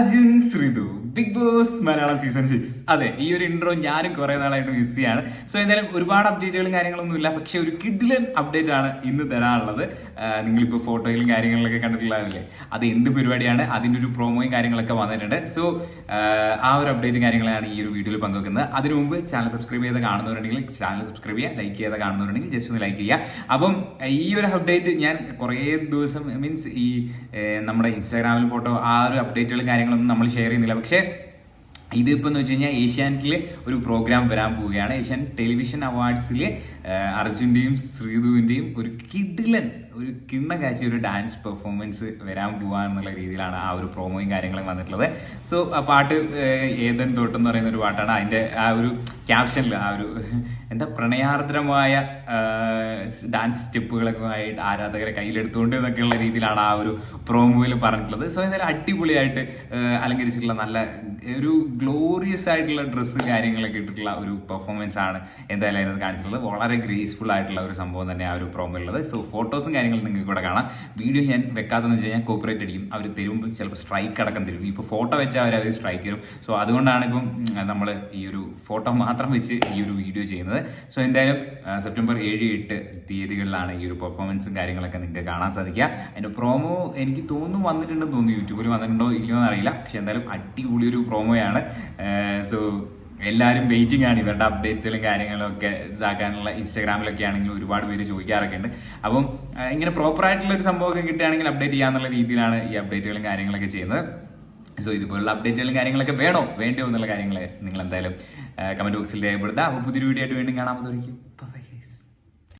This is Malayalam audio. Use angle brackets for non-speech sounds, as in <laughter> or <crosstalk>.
Arjun Sreethu Bigg Boss Malayalam season six അതെ ഈ ഒരു ഇൻട്രോ ഞാനും കുറെ നാളായിട്ട് മിസ് ചെയ്യാണ്. സോ എന്തായാലും ഒരുപാട് അപ്ഡേറ്റുകളും കാര്യങ്ങളൊന്നും ഇല്ല. പക്ഷെ ഒരു കിഡിലൻ അപ്ഡേറ്റ് ആണ് ഇന്ന് തരാനുള്ളത്. നിങ്ങളിപ്പോൾ ഫോട്ടോയിലും കാര്യങ്ങളിലൊക്കെ കണ്ടിട്ടുള്ളതല്ലേ അത് എന്ത് പരിപാടിയാണ്? അതിന്റെ ഒരു പ്രോമോയും കാര്യങ്ങളൊക്കെ വന്നിട്ടുണ്ട്. സോ ആ ഒരു അപ്ഡേറ്റും കാര്യങ്ങളാണ് ഈ ഒരു വീഡിയോയിൽ പങ്കുവെക്കുന്നത്. അതിനു മുമ്പ് ചാനൽ സബ്സ്ക്രൈബ് ചെയ്ത് കാണുന്നവരുണ്ടെങ്കിൽ ചാനൽ സബ്സ്ക്രൈബ് ചെയ്യുക ലൈക്ക് ചെയ്ത് കാണുന്നവരുണ്ടെങ്കിൽ ജസ്റ്റ് ഒന്ന് ലൈക്ക് ചെയ്യുക. അപ്പം ഈ ഒരു അപ്ഡേറ്റ് ഞാൻ കുറേ ദിവസം മീൻസ് ഈ നമ്മുടെ ഇൻസ്റ്റാഗ്രാമിൽ ഫോട്ടോ ആ ഒരു അപ്ഡേറ്റുകളും കാര്യങ്ങളൊന്നും നമ്മൾ ഷെയർ ചെയ്യുന്നില്ല. പക്ഷേ ഇതിപ്പോൾ എന്ന് വെച്ച് കഴിഞ്ഞാൽ ഏഷ്യാനെറ്റിൽ ഒരു പ്രോഗ്രാം വരാൻ പോവുകയാണ്. ഏഷ്യൻ ടെലിവിഷൻ അവാർഡ്സിൽ അർജുന്റെയും ശ്രീധുവിന്റെയും ഒരു കിഡിലൻ ഒരു കിണ്ണ കാച്ചി ഒരു ഡാൻസ് പെർഫോമൻസ് വരാൻ പോവാന്നുള്ള രീതിയിലാണ് ആ ഒരു പ്രോമോയും കാര്യങ്ങളും വന്നിട്ടുള്ളത്. സോ ആ പാട്ട് ഏതൻ തോട്ടം എന്ന് പറയുന്ന ഒരു പാട്ടാണ്. അതിന്റെ ആ ഒരു ക്യാപ്ഷനിൽ ആ ഒരു <laughs> എന്താ പ്രണയാർദ്രമായ ഡാൻസ് സ്റ്റെപ്പുകളൊക്കെ ആയിട്ട് ആരാധകരെ കയ്യിലെടുത്തുകൊണ്ട് എന്നൊക്കെയുള്ള രീതിയിലാണ് ആ ഒരു പ്രോമോയിൽ പറഞ്ഞിട്ടുള്ളത്. സോ എന്തായാലും അടിപൊളിയായിട്ട് അലങ്കരിച്ചിട്ടുള്ള നല്ല ഒരു ഗ്ലോറിയസ് ആയിട്ടുള്ള ഡ്രസ്സ് കാര്യങ്ങളൊക്കെ ഇട്ടിട്ടുള്ള ഒരു പെർഫോമൻസ് ആണ് എന്തായാലും അതിനകത്ത് കാണിച്ചിട്ടുള്ളത്. വളരെ ഗ്രേസ്ഫുൾ ആയിട്ടുള്ള ഒരു സംഭവം തന്നെ ആ ഒരു പ്രോമോ ഉള്ളത് സോ ഫോട്ടോസും കാര്യങ്ങളും നിങ്ങൾക്ക് ഇവിടെ കാണാം. വീഡിയോ ഞാൻ വെക്കാത്തതെന്ന് വെച്ച് കഴിഞ്ഞാൽ കോപ്പറേറ്റ് അടിക്കും. അവർ തരുമ്പോൾ ചിലപ്പോൾ സ്ട്രൈക്ക് അടക്കം തരും. ഇപ്പോൾ ഫോട്ടോ വെച്ചാൽ അവർ അവർ സ്ട്രൈക്ക് തരും. സോ അതുകൊണ്ടാണ് ഇപ്പം നമ്മൾ ഈ ഒരു ഫോട്ടോ മാത്രം വെച്ച് ഈ ഒരു വീഡിയോ ചെയ്യുന്നത്. സോ എന്തായാലും സെപ്റ്റംബർ ഏഴ് എട്ട് തീയതികളിലാണ് ഈ ഒരു പെർഫോമൻസും കാര്യങ്ങളൊക്കെ നിങ്ങൾക്ക് കാണാൻ സാധിക്കുക. അതിന്റെ പ്രോമോ എനിക്ക് തോന്നുന്നു വന്നിട്ടുണ്ടെന്ന് തോന്നുന്നു. യൂട്യൂബിൽ വന്നിട്ടുണ്ടോ ഇല്ലയോ എന്നറിയില്ല പക്ഷെ എന്തായാലും അടിപൊളി ഒരു പ്രോമോയാണ് സോ എല്ലാവരും വെയിറ്റിംഗ് ആണ്. ഇവരുടെ അപ്ഡേറ്റ്സുകളും കാര്യങ്ങളും ഒക്കെ ഇതാക്കാനുള്ള ഇൻസ്റ്റാഗ്രാമിലൊക്കെ ആണെങ്കിലും ഒരുപാട് പേര് ചോദിക്കാറൊക്കെ ഉണ്ട്. അപ്പം ഇങ്ങനെ പ്രോപ്പർ ആയിട്ടുള്ള ഒരു സംഭവമൊക്കെ കിട്ടുകയാണെങ്കിൽ അപ്ഡേറ്റ് ചെയ്യാന്നുള്ള രീതിയിലാണ് ഈ അപ്ഡേറ്റുകളും കാര്യങ്ങളൊക്കെ ചെയ്യുന്നത്. സോ ഇതുപോലുള്ള അപ്ഡേറ്റുകളും കാര്യങ്ങളൊക്കെ വേണോ? വേണ്ടോ എന്നുള്ള കാര്യങ്ങൾ നിങ്ങൾ എന്തായാലും കമന്റ് ബോക്സിൽ രേഖപ്പെടുത്താം അപ്പോൾ പുതിയൊരു വീഡിയോ ആയിട്ട് വീണ്ടും കാണാൻ ബൈ